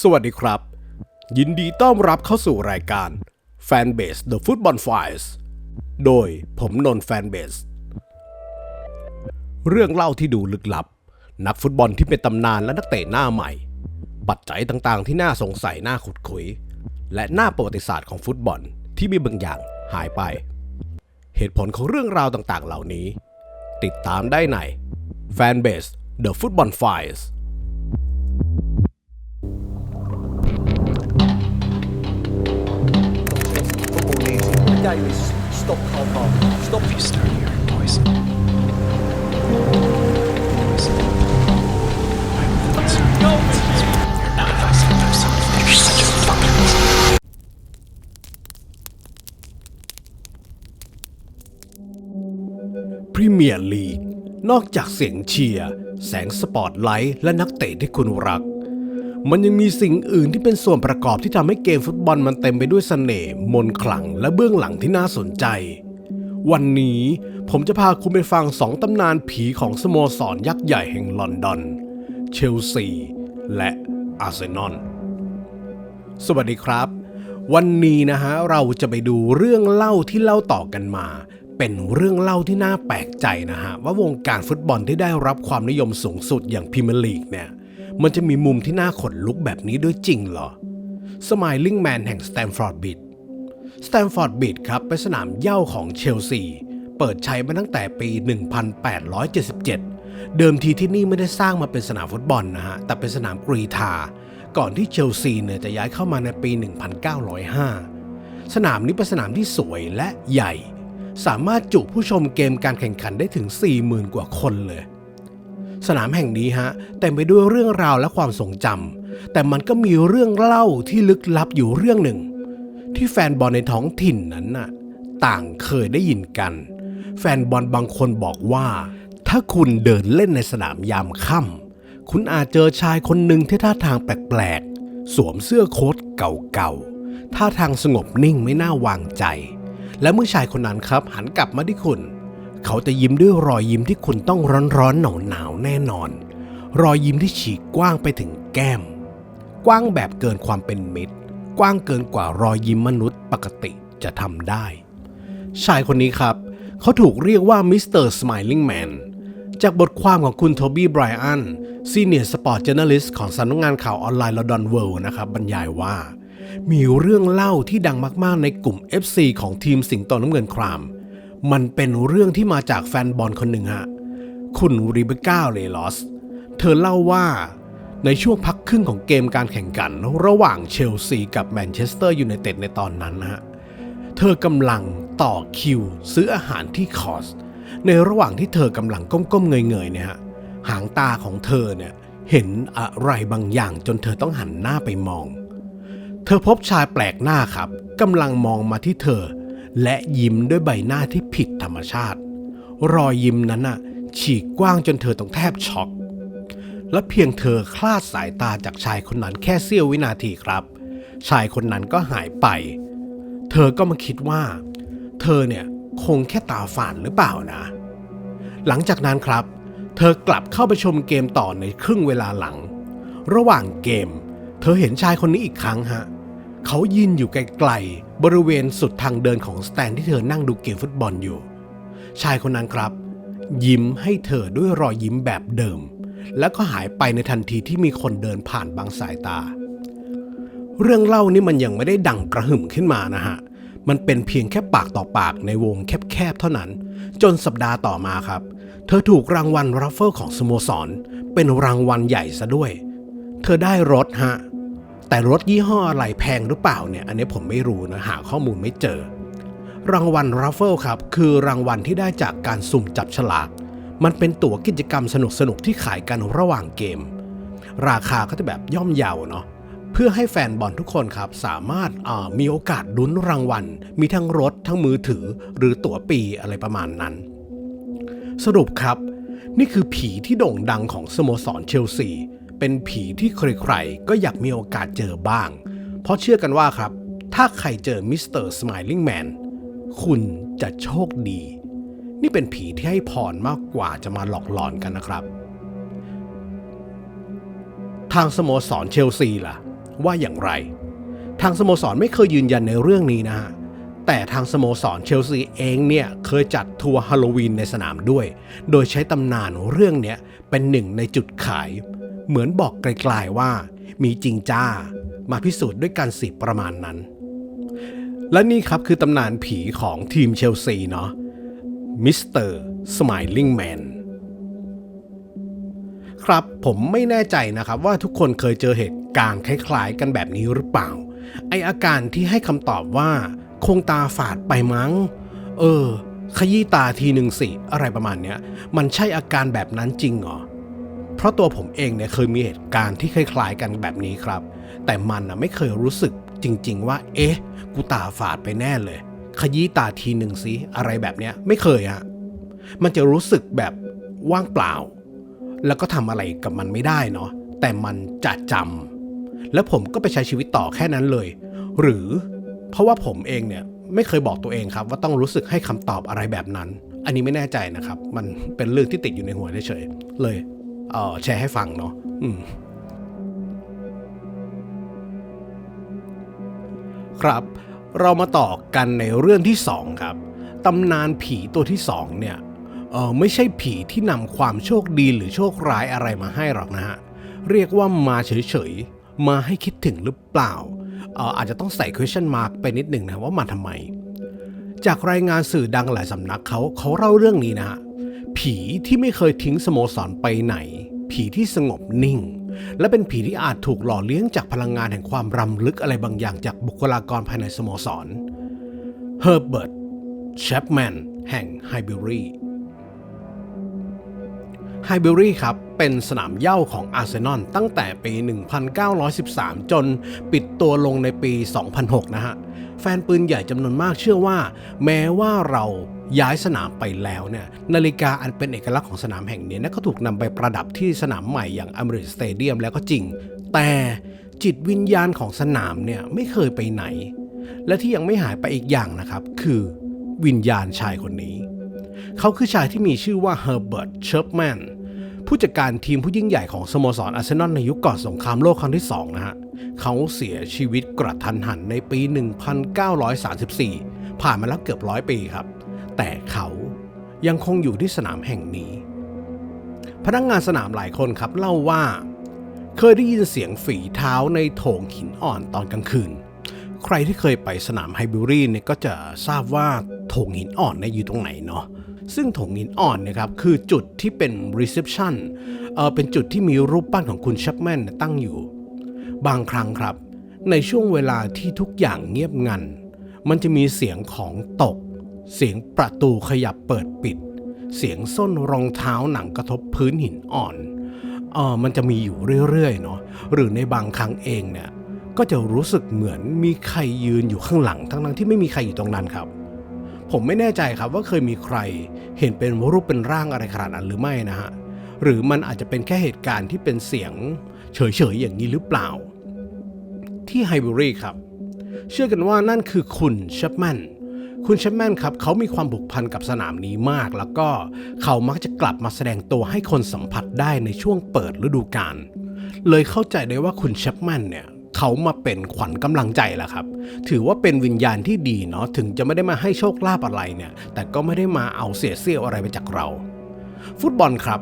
สวัสดีครับ ยินดีต้อนรับเข้าสู่รายการ Fanbase The Football Files โดยผมนนท์ Fanbase เรื่องเล่าที่ดูลึกลับ นักฟุตบอลที่เป็นตำนานและนักเตะหน้าใหม่ ปัจจัยต่างๆ ที่น่าสงสัยน่าขุดคุย และหน้าประวัติศาสตร์ของฟุตบอลที่มีบางอย่างหายไป เหตุผลของเรื่องราวต่างๆ เหล่านี้ ติดตามได้ใน Fanbase The Football Files Davis, stop Cole Palmer. Stop If You start hearing poison. Poison. I will answer. Now if I said there's something, you're such a fucking พรีเมียร์ลีก นอกจากเสียงเชียร์ แสงสปอตไลท์ และนักเตะที่คุณรัก มันยังมีสิ่งอื่นที่เป็นส่วนประกอบที่ทำให้เกมฟุตบอลมันเต็มไปด้วยเสน่ห์มนต์ขลังและเบื้องหลังที่น่าสนใจ วันนี้ผมจะพาคุณไปฟังสองตำนานผีของสโมสรยักษ์ใหญ่แห่งลอนดอน เชลซี และอาร์เซนอล สวัสดีครับ วันนี้นะฮะเราจะไปดูเรื่องเล่าที่เล่าต่อกันมา เป็นเรื่องเล่าที่น่าแปลกใจนะฮะว่าวงการฟุตบอลที่ได้รับความนิยมสูงสุดอย่างพรีเมียร์ลีกเนี่ย มันจะมีมุมที่น่าขนลุกแบบนี้ด้วยจริงเหรอสมายลิงแมนแห่งสแตมฟอร์ดบิดสแตมฟอร์ดบิดครับเป็นสนามเย้าของเชลซี เปิดใช้มาตั้งแต่ปี 1877 เดิมทีที่นี่ไม่ได้สร้างมาเป็นสนามฟุตบอลนะฮะ แต่เป็นสนามกรีธา ก่อนที่เชลซีเนี่ยจะย้ายเข้ามาในปี 1905 สนามนี้เป็นสนามที่สวยและใหญ่ สามารถจุผู้ชมเกมการแข่งขันได้ถึง 40,000 กว่าคนเลย สนามแห่งนี้ฮะเต็มไปด้วยเรื่องราวและความทรงจำแต่มันก็มีเรื่องเล่าที่ลึกลับอยู่เรื่องหนึ่ง ที่แฟนบอลในท้องถิ่นนั้นน่ะต่างเคยได้ยินกัน แฟนบอลบางคนบอกว่า ถ้าคุณเดินเล่นในสนามยามค่ำคุณอาจเจอชายคนหนึ่งที่ท่าทางแปลกๆ สวมเสื้อโค้ทเก่าๆท่าทางสงบนิ่งไม่น่าวางใจ และเมื่อชายคนนั้นครับหันกลับมาที่คุณ เขาจะยิ้มด้วยรอยยิ้มที่คุณต้องร้อนๆหนาวๆแน่นอน รอยยิ้มที่ฉีกกว้างไปถึงแก้ม กว้างแบบเกินความเป็นมิตร กว้างเกินกว่ารอยยิ้มมนุษย์ปกติจะทำได้ ชายคนนี้ครับ เขาถูกเรียกว่ามิสเตอร์ส i ม i n g งแมนจากบทความของคุณโทบี้ไบรอันซีเนียร์สปอร์ตเจ r นลิสของสำนักงานข่าวออนไลน์ลอดอนเวิลด์นะครับบรรยายว่า มีเรื่องเล่าที่ดังมากๆในกลุ่ม FC ของทีมสิงโตน้ำเงินคราม มันเป็นเรื่องที่มาจากแฟนบอลคนหนึ่งฮะ คุณริเบก้าเลลอส เธอเล่าว่าในช่วงพักครึ่งของเกมการแข่งขัน ระหว่างเชลซีกับแมนเชสเตอร์ยูไนเต็ดในตอนนั้นนะฮะ เธอกำลังต่อคิวซื้ออาหารที่คอส ในระหว่างที่เธอกำลังก้มๆเงยๆเนี่ยฮะ หางตาของเธอเนี่ยเห็นอะไรบางอย่างจนเธอต้องหันหน้าไปมอง เธอพบชายแปลกหน้าครับกำลังมองมาที่เธอ และยิ้มด้วยใบหน้าที่ผิดธรรมชาติ รอยยิ้มนั้นน่ะ ฉีกกว้างจนเธอต้องแทบช็อก และเพียงเธอคลาดสายตาจากชายคนนั้นแค่เสี้ยววินาทีครับ ชายคนนั้นก็หายไป เธอก็มาคิดว่า เธอเนี่ยคงแค่ตาฝาดหรือเปล่านะ หลังจากนั้นครับ เธอกลับเข้าไปชมเกมต่อในครึ่งเวลาหลัง ระหว่างเกม เธอเห็นชายคนนี้อีกครั้งฮะเเขายืนอยู่ไกลๆบริเวณสุดทางเดินของสแตนที่เธอนั่งดูเกมฟุตบอลอยู่ ชายคนนั้นครับ ยิ้มให้เธอด้วยรอยยิ้มแบบเดิม แล้วก็หายไปในทันทีที่มีคนเดินผ่านบางสายตา เรื่องเล่านี่มันยังไม่ได้ดังกระหึ่มขึ้นมานะฮะมันเป็นเพียงแค่ปากต่อปากในวงแคบๆเท่านั้น จนสัปดาห์ต่อมาครับ เธอถูกรางวัลรัฟเฟิลของสโมสร เป็นรางวัลใหญ่ซะด้วย เธอได้รถฮะ แต่รถยี่ห้ออะไรแพงหรือเปล่าเนี่ย อันนี้ผมไม่รู้นะ หาข้อมูลไม่เจอ รางวัลรัฟเฟิลครับ คือรางวัลที่ได้จากการสุ่มจับฉลาก มันเป็นตั๋วกิจกรรมสนุกๆที่ขายกันระหว่างเกม ราคาก็จะแบบย่อมเยาเนาะเพื่อให้แฟนบอลทุกคนครับ สามารถมีโอกาสลุ้นรางวัล มีทั้งรถทั้งมือถือ หรือตั๋วปีอะไรประมาณนั้น สรุปครับ นี่คือผีที่โด่งดังของสโมสรเชลซี เป็นผีที่ใครๆก็อยากมีโอกาสเจอบ้าง เพราะเชื่อกันว่าครับ ถ้าใครเจอมิสเตอร์ส i ม i n g งแมนคุณจะโชคดี นี่เป็นผีที่ให้พรมากกว่าจะมาหลอกหลอนกันนะครับ ทางสโมสรเชลซีล่ะ ว่าอย่างไร ทางสโมสรไม่เคยยืนยันในเรื่องนี้นะฮะแต่ทางสโมสรเชลซีเองเนี่ยเคยจัดทัวร์ฮาโลวีนในสนามด้วย โดยใช้ตำนานเรื่องเนี้ยเป็นหนึ่งในจุดขาย เหมือนบอกไกลๆว่า มีจริงจ้า มาพิสูจน์ด้วยการสิประมาณนั้น และนี่ครับคือตำนานผีของทีมเชลซีเนาะมิสเตอร์สไมลิงแมนครับผมไม่แน่ใจนะครับว่าทุกคนเคยเจอเหตุการณ์คล้ายๆ กันแบบนี้หรือเปล่า ไออาการที่ให้คำตอบว่า คงตาฝาดไปมั้ง เออ ขยี้ตาทีหนึ่งสิ อะไรประมาณเนี้ย มันใช่อาการแบบนั้นจริงเหรอ เพราะตัวผมเองเนี่ยเคยมีเหตุการณ์ที่คล้ายๆกันแบบนี้ครับ แต่มันนะไม่เคยรู้สึกจริง ๆ ว่า เอ๊ะ กูตาฝาดไปแน่เลย ขยี้ตาทีหนึ่งสิอะไรแบบเนี้ยไม่เคยอะมันจะรู้สึกแบบว่างเปล่า แล้วก็ทำอะไรกับมันไม่ได้เนาะแต่มันจะจำแล้วผมก็ไปใช้ชีวิตต่อแค่นั้นเลย หรือเพราะว่าผมเองเนี่ยไม่เคยบอกตัวเองครับ ว่าต้องรู้สึกให้คำตอบอะไรแบบนั้น อันนี้ไม่แน่ใจนะครับ มันเป็นเรื่องที่ติดอยู่ในหัวเฉยๆเลย เออแชร์ให้ฟังเนาะครับ เรามาต่อกันในเรื่องที่2ครับตำนานผีตัวที่2เนี่ยเออไม่ใช่ผีที่นำความโชคดีหรือโชคร้ายอะไรมาให้หรอกนะฮะเรียกว่ามาเฉยๆ มาให้คิดถึงหรือเปล่าเอออาจจะต้องใส่ question mark ไปนิดหนึ่งนะว่ามาทำไม จากรายงานสื่อดังหลายสำนักเขาเขาเล่าเรื่องนี้นะฮะ ผีที่ไม่เคยทิ้งสโมสรไปไหน ผีที่สงบนิ่ง และเป็นผีที่อาจถูกหล่อเลี้ยงจากพลังงานแห่งความรำลึกอะไรบางอย่างจากบุคลากรภายในสโมสรเฮอร์เบิร์ตแชปแมนแห่งไฮเบิรีไฮเบอรี่ครับ เป็นสนามเย้าของอาร์เซนอลตั้งแต่ปี 1913 จนปิดตัวลงในปี 2006 นะฮะ แฟนปืนใหญ่จำนวนมากเชื่อว่า แม้ว่าเรา ย้ายสนามไปแล้วเนี่ยนาฬิกาอันเป็นเอกลักษณ์ของสนามแห่งนี้นะก็ถูกนำไปประดับที่สนามใหม่อย่างอเมริสเตเดียมแล้วก็จริง แต่จิตวิญญาณของสนามเนี่ยไม่เคยไปไหน และที่ยังไม่หายไปอีกอย่างนะครับ คือวิญญาณชายคนนี้ เขาคือชายที่มีชื่อว่าเฮอร์เบิร์ตเชิร์ปแมนผู้จัดการทีมผู้ยิ่งใหญ่ของสโมสรอาร์เซนอลในยุคก่อนสงครามโลกครั้งที่2นะฮะเขาเสียชีวิตกระทันหันในปี 1934 ผ่านมาแล้วเกือบร้อยปีครับ แต่เขายังคงอยู่ที่สนามแห่งนี้ พนักงงานสนามหลายคนครับเล่าว่า เคยได้ยินเสียงฝีเท้าในโถงหินอ่อนตอนกลางคืน ใครที่เคยไปสนามไฮบิวรีเนี่ยก็จะทราบว่าโถงหินอ่อนเนี่ยอยู่ตรงไหนเนาะซึ่งโถงหินอ่อนเนะครับคือจุดที่เป็น reception เออเป็นจุดที่มีรูปปั้นของคุณชัปแมนตั้งอยู่ บางครั้งครับ ในช่วงเวลาที่ทุกอย่างเงียบงัน มันจะมีเสียงของตก เสียงประตูขยับเปิดปิด เสียงส้นรองเท้าหนังกระทบพื้นหินอ่อนเออมันจะมีอยู่เรื่อยๆเนาะหรือในบางครั้งเองเนี่ยก็จะรู้สึกเหมือนมีใครยืนอยู่ข้างหลังทั้งๆที่ไม่มีใครอยู่ตรงนั้นครับ ผมไม่แน่ใจครับว่าเคยมีใครเห็นเป็นรูปเป็นร่างอะไรขนาดนั้นหรือไม่นะฮะหรือมันอาจจะเป็นแค่เหตุการณ์ที่เป็นเสียงเฉยๆอย่างนี้หรือเปล่า ที่ไฮบรีครับ เชื่อกันว่านั่นคือคุณเชปแมน คุณเชปแมนครับเขามีความผูกพันกับสนามนี้มาก แล้วก็เขามักจะกลับมาแสดงตัวให้คนสัมผัสได้ในช่วงเปิดฤดูกาลเลยเข้าใจได้ว่าคุณเชปแมนเนี่ยเขามาเป็นขวัญกำลังใจแหละครับ ถือว่าเป็นวิญญาณที่ดีเนาะถึงจะไม่ได้มาให้โชคลาภอะไรเนี่ย แต่ก็ไม่ได้มาเอาเสียเสี้ยวอะไรไปจากเรา ฟุตบอลครับ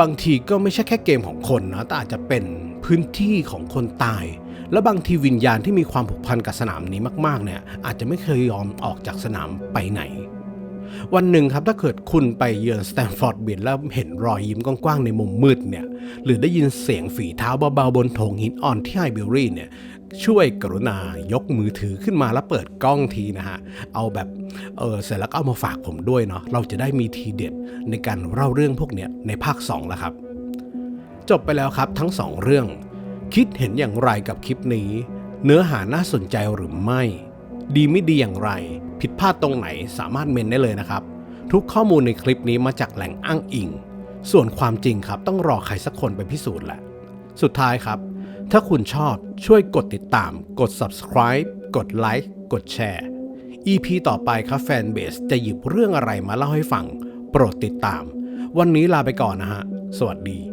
บางทีก็ไม่ใช่แค่เกมของคนนะแต่อาจจะเป็นพื้นที่ของคนตาย และบางทีวิญญาณที่มีความผูกพันกับสนามนี้มากๆเนี่ยอาจจะไม่เคยยอมออกจากสนามไปไหน วันหนึ่งครับถ้าเกิดคุณไปเยือนสแตนฟอร์ดบิดแล้วเห็นรอยยิ้มกว้างๆในมุมมืดเนี่ยหรือได้ยินเสียงฝีเท้าเบาๆบนโถงหินอ่อนที่ไฮเบลรี่เนี่ยช่วยกรุณายกมือถือขึ้นมาแล้วเปิดกล้องทีนะฮะ เอาแบบ เออเสร็จแล้วก็เอามาฝากผมด้วยเนาะ เราจะได้มีทีเด็ดในการเล่าเรื่องพวกเนี้ยในภาค 2 แล้วครับ จบไปแล้วครับทั้ง 2 เรื่อง คิดเห็นอย่างไรกับคลิปนี้ เนื้อหาน่าสนใจหรือไม่ ดีไม่ดีอย่างไร ผิดพลาดตรงไหนสามารถเมนได้เลยนะครับ ทุกข้อมูลในคลิปนี้มาจากแหล่งอ้างอิง ส่วนความจริงครับต้องรอใครสักคนไปพิสูจน์แหละ สุดท้ายครับ ถ้าคุณชอบช่วยกดติดตาม กด subscribe กดไลค์กดแชร์ EP ต่อไปครับแฟนเบสจะหยิบเรื่องอะไรมาเล่าให้ฟัง โปรดติดตาม วันนี้ลาไปก่อนนะฮะ สวัสดี